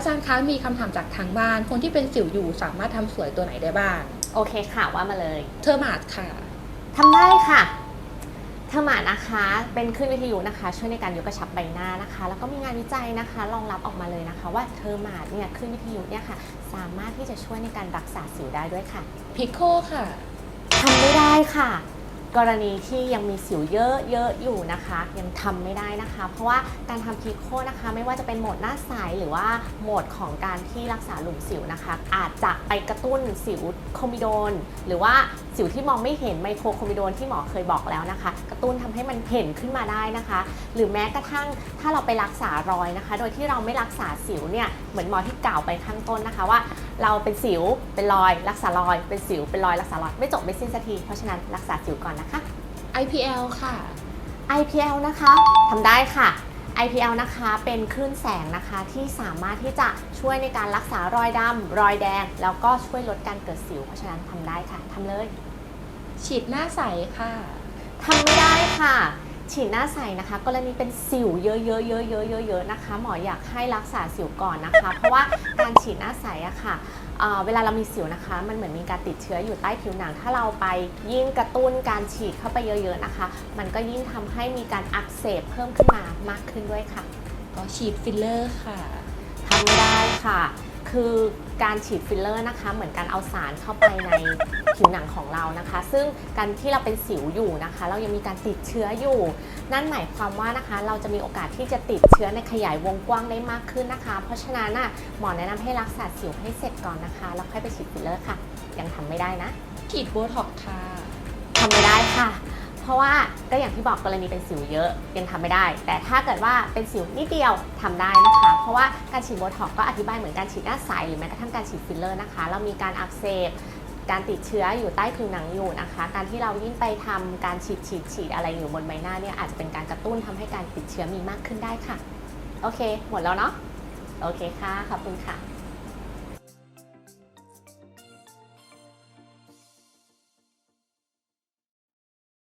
อาจารย์คะมีคำถามจากทางบ้าน คนที่เป็นสิวอยู่สามารถทำสวยตัวไหนได้บ้าง โอเคค่ะว่ามาเลยเทอร์มาดค่ะทำได้ค่ะเทอร์มานะคะ เป็นคลื่นวิทยุนะคะ ช่วยในการยกกระชับใบหน้านะคะ แล้วก็มีงานวิจัยนะคะรองรับออกมาเลยนะคะ ว่าเทอร์มาเนี่ยคลื่นวิทยุเนี่ยค่ะ สามารถที่จะช่วยในการรักษาสิวได้ด้วยค่ะพิโคค่ะทำไม่ได้ค่ะ กรณีที่ยังมีสิวเยอะๆอยู่นะคะ ยังทำไม่ได้นะคะ เพราะว่าการทำพีโคนะคะ ไม่ว่าจะเป็นโหมดหน้าใสหรือว่าโหมดของการที่รักษาหลุมสิวนะคะ อาจจะไปกระตุ้นสิวโคมิโดน หรือว่าสิวที่มองไม่เห็นไมโครโคมิโดนที่หมอเคยบอกแล้วนะคะ กระตุ้นทำให้มันเห็นขึ้นมาได้นะคะ หรือแม้กระทั่งถ้าเราไปรักษารอยนะคะ โดยที่เราไม่รักษาสิวเนี่ยเหมือนหมอที่กล่าวไปข้างต้นนะคะว่าเราเป็นสิวเป็นรอย รักษารอย เป็นสิวเป็นรอยรักษารอยไม่จบไม่สิ้นสักทีเพราะฉะนั้นรักษาสิวก่อนนะคะ IPL ค่ะ IPL นะคะทำได้ค่ะ IPL นะคะเป็นคลื่นแสงนะคะที่สามารถที่จะช่วยในการรักษารอยดำรอยแดง แล้วก็ช่วยลดการเกิดสิว เพราะฉะนั้นทำได้ค่ะทำเลย ฉีดหน้าใสค่ะทำไม่ได้ค่ะ ฉีดหน้าใสนะคะ กรณีเป็นสิวเยอะๆเยอะๆเยอะๆเยอะๆนะคะ หมออยากให้รักษาสิวก่อนนะคะ เพราะว่า การฉีดหน้าใสอะค่ะเอ่อเวลาเรามีสิวนะคะ มันเหมือนมีการติดเชื้ออยู่ใต้ผิวหนัง ถ้าเราไปยิ่งกระตุ้นการฉีดเข้าไปเยอะๆนะคะ มันก็ยิ่งทำให้มีการอักเสบเพิ่มขึ้นมามากขึ้นด้วยค่ะ ก็ฉีดฟิลเลอร์ค่ะทำไม่ได้ค่ะ คือการฉีดฟิลเลอร์นะคะ เหมือนการเอาสารเข้าไปในผิวหนังของเรานะคะ ซึ่งการที่เราเป็นสิวอยู่นะคะ เรายังมีการติดเชื้ออยู่ นั่นหมายความว่านะคะ เราจะมีโอกาสที่จะติดเชื้อในขยายวงกว้างได้มากขึ้นนะคะ เพราะฉะนั้นน่ะหมอแนะนำให้รักษาสิวให้เสร็จก่อนนะคะ แล้วค่อยไปฉีดฟิลเลอร์ค่ะ ยังทำไม่ได้นะ ฉีดโบท็อกซ์ค่ะทำไม่ได้ค่ะเพ ราะว่าก็อย่างที่บอกกรณีเป็นสิวเยอะยังทำไม่ได้ แต่ถ้าเกิดว่าเป็นสิวนิดเดียวทำได้นะคะ เพราะว่าการฉีดโบท็อกก็อธิบายเหมือนการฉีดหน้าใสหรือแม้กระทั่งการฉีดฟิลเลอร์นะคะ เรามีการอักเสบการติดเชื้ออยู่ใต้ผิวหนังอยู่นะคะ การที่เรายิ่งไปทำการฉีดฉีดฉีดอะไรอยู่บนใบหน้าเนี่ยอาจจะเป็นการกระตุ้นทำให้การติดเชื้อมีมากขึ้นได้ค่ะ โอเค หมดแล้วเนาะ โอเคค่ะ ขอบคุณค่ะ